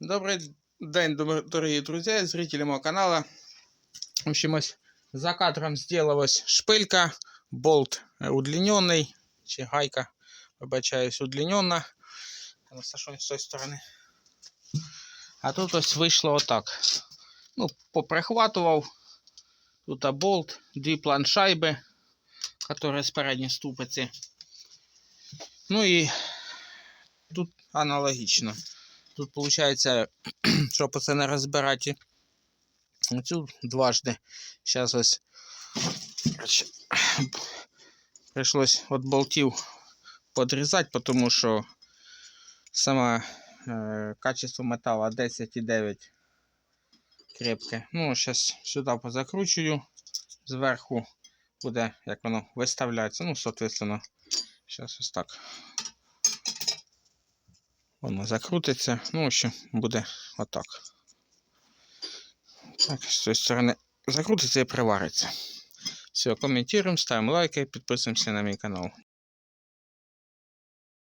Добрий день, дор- дорогі друзі, зрителі мого каналу. В общем, ось за кадром сделалась шпилька, болт е, удлиненный, чи гайка, вибачаюсь, удлинена. Ну, Сашонь з тої сторони. А тут ось вийшло отак. Ну, поприхватував. Тут а, болт, дві планшайби, які спередні ступиці. Ну і тут аналогічно. Тут виходить, це не розбирати. Оцю дважди. Зараз ось прийшлось від болтів подрізати, тому що саме качество металу 10,9 крепке. Ну, зараз сюди позакручую. Зверху буде, як воно виставляється. Ну, соответственно, зараз ось так. Воно закрутиться. Ну, в общем, буде отак. Так, з цієї сторони закрутиться і привариться. Все, коментуємо, ставимо лайки, підписуємося на мій канал.